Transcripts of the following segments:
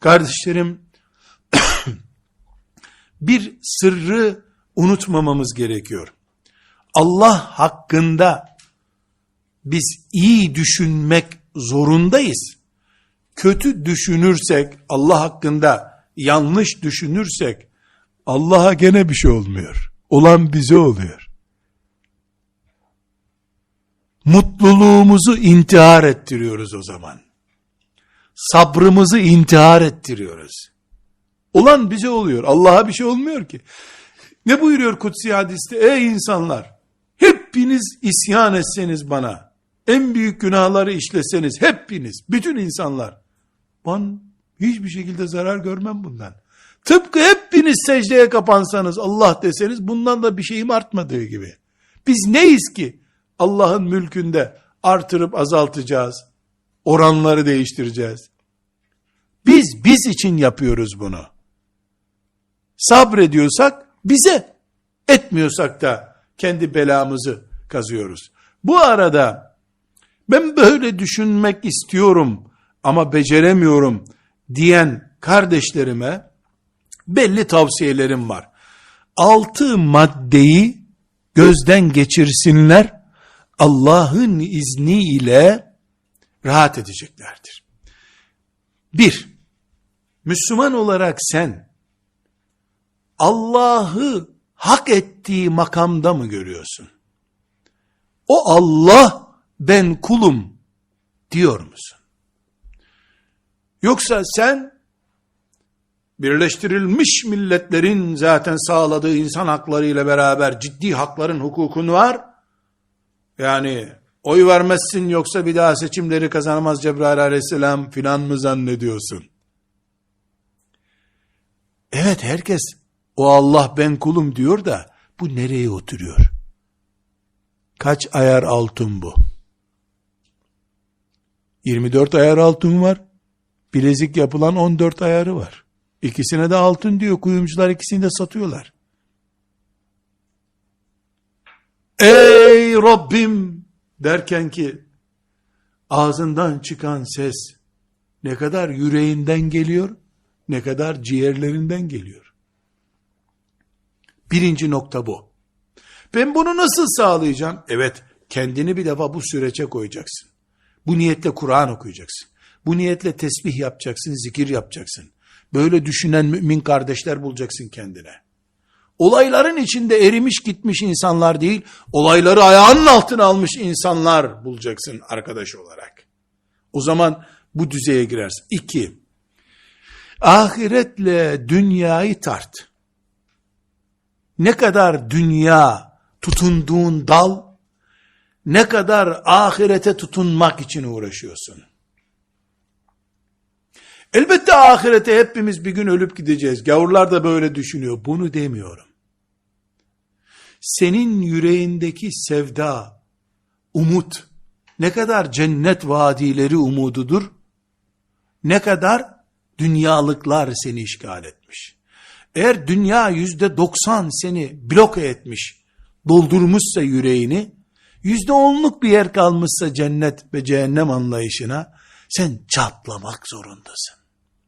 Kardeşlerim, bir sırrı unutmamamız gerekiyor. Allah hakkında biz iyi düşünmek zorundayız. Kötü düşünürsek, Allah hakkında yanlış düşünürsek, Allah'a gene bir şey olmuyor. Olan bize oluyor. Mutluluğumuzu intihar ettiriyoruz o zaman. Sabrımızı intihar ettiriyoruz. Olan bize oluyor. Allah'a bir şey olmuyor ki. Ne buyuruyor kutsi hadiste? Ey insanlar! Hepiniz isyan etseniz bana, en büyük günahları işleseniz, hepiniz, bütün insanlar, ben hiçbir şekilde zarar görmem bundan. Tıpkı hepiniz secdeye kapansanız, Allah deseniz, bundan da bir şeyim artmadığı gibi. Biz neyiz ki? Allah'ın mülkünde artırıp azaltacağız, oranları değiştireceğiz. Biz, biz için yapıyoruz bunu. Sabrediyorsak, bize, etmiyorsak da, kendi belamızı kazıyoruz. Bu arada ben böyle düşünmek istiyorum ama beceremiyorum diyen kardeşlerime belli tavsiyelerim var. Altı maddeyi gözden geçirsinler. Allah'ın izniyle rahat edeceklerdir. Bir, Müslüman olarak sen Allah'ı hak ettiği makamda mı görüyorsun? O Allah ben kulum diyor musun? Yoksa sen birleştirilmiş milletlerin zaten sağladığı insan hakları ile beraber ciddi hakların hukukun var. Yani oy vermezsin yoksa bir daha seçimleri kazanamaz Cebrail aleyhisselam filan mı zannediyorsun? Evet herkes o Allah ben kulum diyor da bu nereye oturuyor? Kaç ayar altın bu? 24 ayar altın var. Bilezik yapılan 14 ayarı var. İkisine de altın diyor. Kuyumcular ikisini de satıyorlar. Ey Rabbim derken ki ağzından çıkan ses ne kadar yüreğinden geliyor, ne kadar ciğerlerinden geliyor. Birinci nokta bu. Ben bunu nasıl sağlayacağım? Evet, kendini bir defa bu sürece koyacaksın. Bu niyetle Kur'an okuyacaksın. Bu niyetle tesbih yapacaksın, zikir yapacaksın. Böyle düşünen mümin kardeşler bulacaksın kendine. Olayların içinde erimiş gitmiş insanlar değil, olayları ayağının altına almış insanlar bulacaksın arkadaş olarak. O zaman bu düzeye girersin. İki, ahiretle dünyayı tart. Ne kadar dünya tutunduğun dal, ne kadar ahirete tutunmak için uğraşıyorsun. Elbette ahirete hepimiz bir gün ölüp gideceğiz. Gavurlar da böyle düşünüyor. Bunu demiyorum. Senin yüreğindeki sevda, umut, ne kadar cennet vadileri umududur, ne kadar dünyalıklar seni işgal etmiş. Eğer dünya yüzde doksan seni bloke etmiş, doldurmuşsa yüreğini, yüzde onluk bir yer kalmışsa cennet ve cehennem anlayışına, sen çatlamak zorundasın.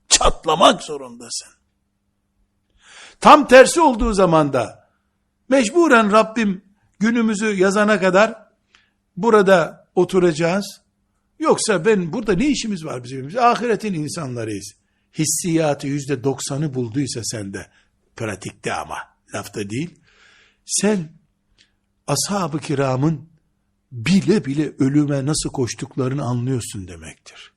Çatlamak zorundasın. Tam tersi olduğu zaman da, mecburen Rabbim günümüzü yazana kadar, burada oturacağız, yoksa ben burada ne işimiz var bizim? Biz ahiretin insanlarıyız. Hissiyatı yüzde doksanı bulduysa sende, pratikte ama, lafta değil, sen, ashab-ı kiramın, bile bile ölüme nasıl koştuklarını anlıyorsun demektir.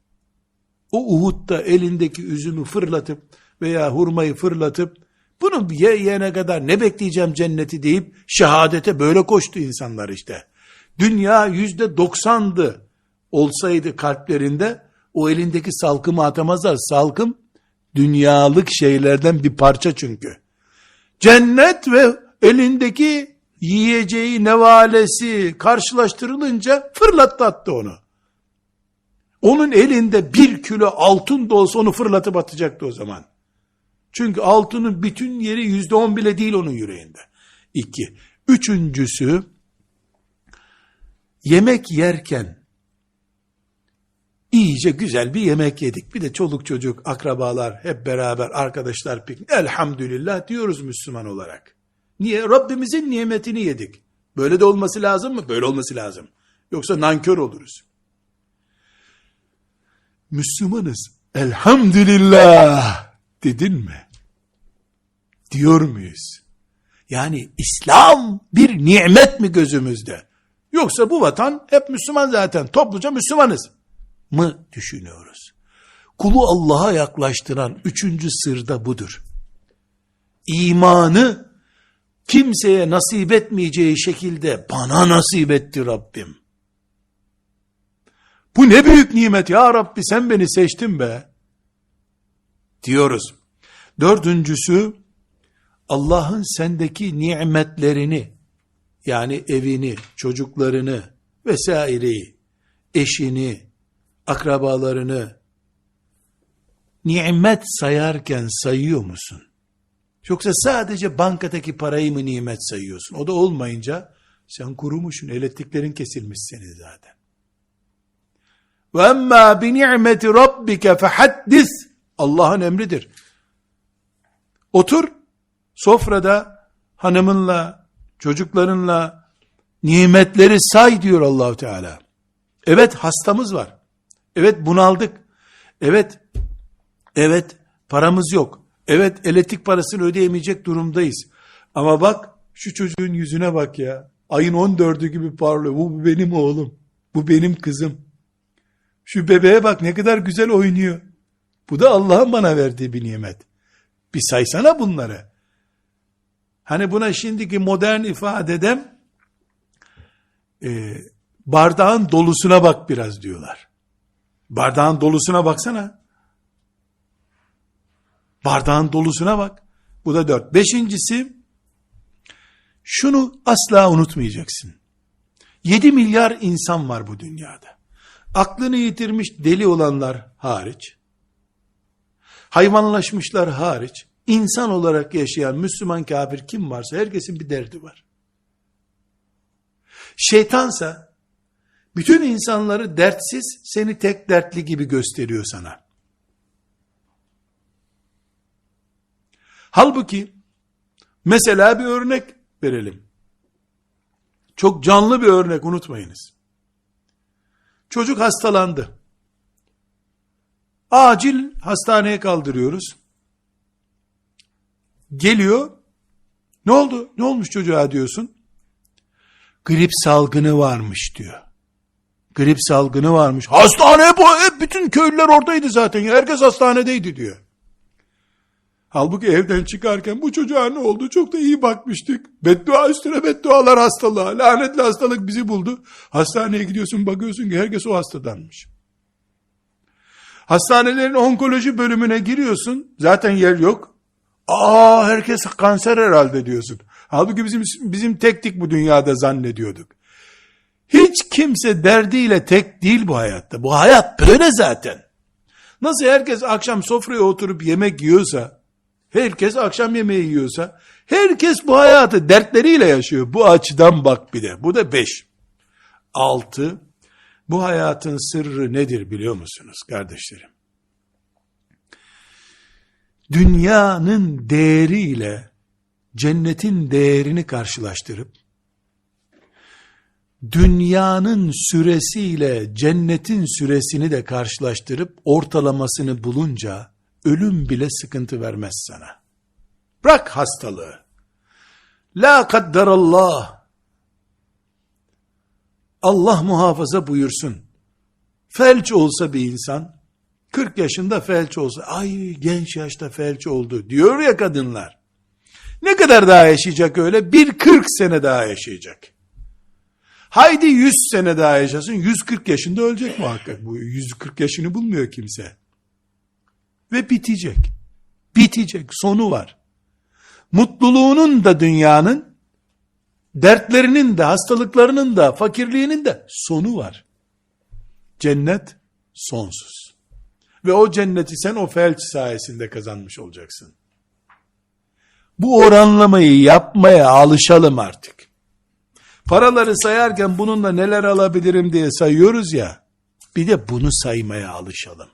O Uhud'da elindeki üzümü fırlatıp veya hurmayı fırlatıp bunu ye yene kadar ne bekleyeceğim cenneti deyip şehadete böyle koştu insanlar işte. Dünya yüzde doksandı olsaydı kalplerinde o elindeki salkımı atamazlar. Salkım dünyalık şeylerden bir parça çünkü. Cennet ve elindeki yiyeceği nevalesi karşılaştırılınca fırlattı attı onu. Onun elinde bir kilo altın da olsa onu fırlatıp atacaktı o zaman. Çünkü altının bütün yeri yüzde on bile değil onun yüreğinde. İki. Üçüncüsü, yemek yerken, İyice güzel bir yemek yedik. Bir de çoluk çocuk, akrabalar hep beraber arkadaşlar piknik. Elhamdülillah diyoruz Müslüman olarak. Niye? Rabbimizin nimetini yedik. Böyle de olması lazım mı? Böyle olması lazım. Yoksa nankör oluruz. Müslümanız. Elhamdülillah dedin mi? Diyor muyuz? Yani İslam bir nimet mi gözümüzde? Yoksa bu vatan hep Müslüman zaten. Topluca Müslümanız mı düşünüyoruz? Kulu Allah'a yaklaştıran üçüncü sır da budur. İmanı kimseye nasip etmeyeceği şekilde bana nasip etti Rabbim. Bu ne büyük nimet ya Rabbi sen beni seçtin be. Diyoruz. Dördüncüsü Allah'ın sendeki nimetlerini yani evini, çocuklarını vesaireyi, eşini, akrabalarını nimet sayarken sayıyor musun? Yoksa sadece bankadaki parayı mı nimet sayıyorsun? O da olmayınca sen kurumuşsun, elektriklerin kesilmiş senin zaten. Ve emma bi ni'meti rabbike fehaddis. Allah'ın emridir. Otur, sofrada hanımınla, çocuklarınla nimetleri say diyor Allahu Teala. Evet hastamız var. Evet bunaldık. Evet, evet paramız yok. Evet elektrik parasını ödeyemeyecek durumdayız. Ama bak şu çocuğun yüzüne bak ya. Ayın 14'ü gibi parlıyor. Bu, benim oğlum. Bu benim kızım. Şu bebeğe bak ne kadar güzel oynuyor. Bu da Allah'ın bana verdiği bir nimet. Bir saysana bunları. Hani buna şimdiki modern ifadeden e, bardağın dolusuna bak biraz diyorlar. Bardağın dolusuna baksana. Bardağın dolusuna bak. Bu da dört. Beşincisi, şunu asla unutmayacaksın. Yedi milyar insan var bu dünyada. Aklını yitirmiş deli olanlar hariç, hayvanlaşmışlar hariç, insan olarak yaşayan Müslüman kafir kim varsa herkesin bir derdi var. Şeytansa, bütün insanları dertsiz, seni tek dertli gibi gösteriyor sana. Halbuki, mesela bir örnek verelim. Çok canlı bir örnek unutmayınız. Çocuk hastalandı. Acil hastaneye kaldırıyoruz. Geliyor. Ne oldu? Ne olmuş çocuğa diyorsun? Grip salgını varmış diyor. Grip salgını varmış. Hastane bu. Hep bütün köylüler oradaydı zaten. Herkes hastanedeydi diyor. Halbuki evden çıkarken bu çocuğa ne oldu? Çok da iyi bakmıştık. Beddua üstüne beddualar hastalığa. Lanetli hastalık bizi buldu. Hastaneye gidiyorsun bakıyorsun ki herkes o hastadanmış. Hastanelerin onkoloji bölümüne giriyorsun. Zaten yer yok. Aa herkes kanser herhalde diyorsun. Halbuki bizim bizim tektik bu dünyada zannediyorduk. Hiç kimse derdiyle tek değil bu hayatta. Bu hayat böyle zaten. Nasıl herkes akşam sofraya oturup yemek yiyorsa, herkes akşam yemeği yiyorsa, herkes bu hayatı dertleriyle yaşıyor. Bu açıdan bak bir de. Bu da beş. Altı, bu hayatın sırrı nedir biliyor musunuz kardeşlerim? Dünyanın değeriyle cennetin değerini karşılaştırıp, dünyanın süresiyle cennetin süresini de karşılaştırıp ortalamasını bulunca ölüm bile sıkıntı vermez sana. Bırak hastalığı. La kadderallah. Allah muhafaza buyursun. Felç olsa bir insan, 40 yaşında felç olsa, ay genç yaşta felç oldu diyor ya kadınlar. Ne kadar daha yaşayacak öyle? Bir 40 sene daha yaşayacak. Haydi 100 sene daha yaşasın, 140 yaşında ölecek muhakkak. Bu 140 yaşını bulmuyor kimse. Ve bitecek. Bitecek, sonu var. Mutluluğunun da dünyanın, dertlerinin de, hastalıklarının da, fakirliğinin de sonu var. Cennet sonsuz. Ve o cenneti sen o felç sayesinde kazanmış olacaksın. Bu oranlamayı yapmaya alışalım artık. Paraları sayarken bununla neler alabilirim diye sayıyoruz ya. Bir de bunu saymaya alışalım.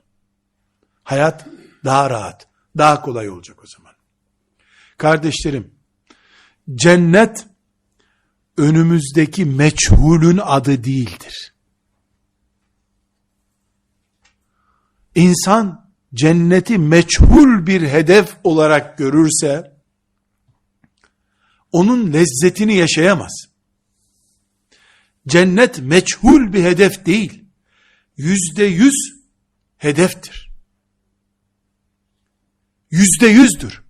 Hayat daha rahat, daha kolay olacak o zaman. Kardeşlerim, cennet önümüzdeki meçhulün adı değildir. İnsan cenneti meçhul bir hedef olarak görürse, onun lezzetini yaşayamaz. Cennet meçhul bir hedef değil. Yüzde yüz hedeftir. Yüzde yüzdür.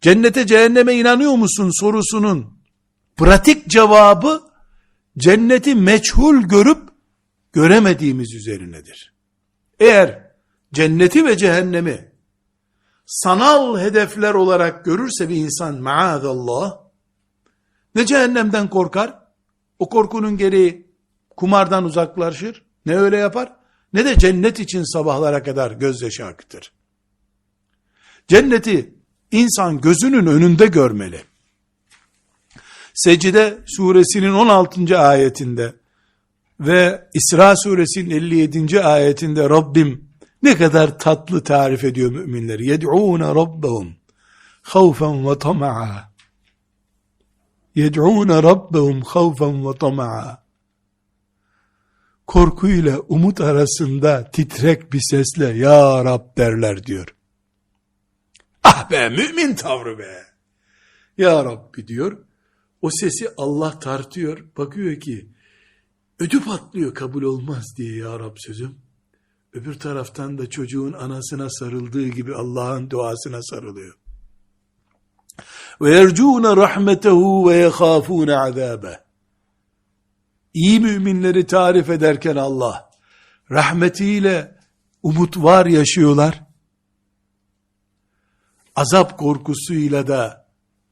Cennete cehenneme inanıyor musun sorusunun pratik cevabı cenneti meçhul görüp göremediğimiz üzerinedir. Eğer cenneti ve cehennemi sanal hedefler olarak görürse bir insan maazallah ne cehennemden korkar o korkunun gereği kumardan uzaklaşır ne öyle yapar ne de cennet için sabahlara kadar gözyaşı akıtır. Cenneti insan gözünün önünde görmeli. Secde suresinin 16. ayetinde ve İsra suresinin 57. ayetinde Rabbim ne kadar tatlı tarif ediyor müminleri. Yed'ûne rabbahum havfen ve tama'a. Rabbahum havfen ve tama'a. Korkuyla umut arasında titrek bir sesle Ya Rab derler diyor. Ah be mümin tavrı be. Ya Rabbi diyor. O sesi Allah tartıyor. Bakıyor ki ödü patlıyor kabul olmaz diye ya Rab sözüm. Öbür taraftan da çocuğun anasına sarıldığı gibi Allah'ın duasına sarılıyor. Ve yercûne rahmetehu ve yehâfûne azâbe. İyi müminleri tarif ederken Allah, rahmetiyle umut var yaşıyorlar. Azap korkusuyla da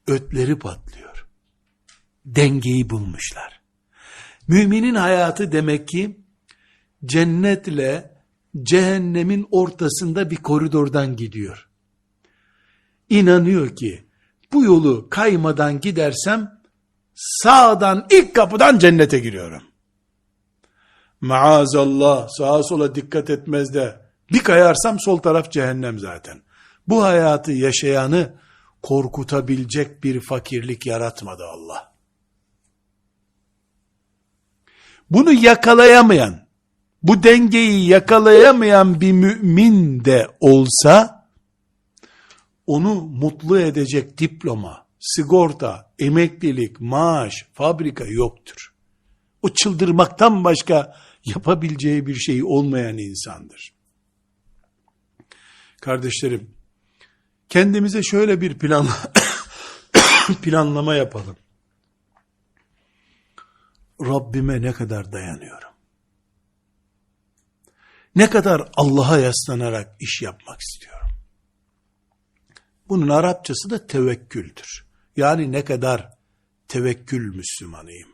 ötleri patlıyor. Dengeyi bulmuşlar. Müminin hayatı demek ki cennetle cehennemin ortasında bir koridordan gidiyor. İnanıyor ki bu yolu kaymadan gidersem sağdan ilk kapıdan cennete giriyorum. Maazallah sağa sola dikkat etmez de bir kayarsam sol taraf cehennem zaten. Bu hayatı yaşayanı korkutabilecek bir fakirlik yaratmadı Allah. Bunu yakalayamayan, bu dengeyi yakalayamayan bir mümin de olsa, onu mutlu edecek diploma, sigorta, emeklilik, maaş, fabrika yoktur. O çıldırmaktan başka yapabileceği bir şey olmayan insandır. Kardeşlerim, kendimize şöyle bir plan planlama yapalım. Rabbime ne kadar dayanıyorum? Ne kadar Allah'a yaslanarak iş yapmak istiyorum? Bunun Arapçası da tevekküldür. Yani ne kadar tevekkül Müslümanıyım.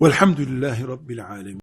Velhamdülillahi Rabbil Alemin.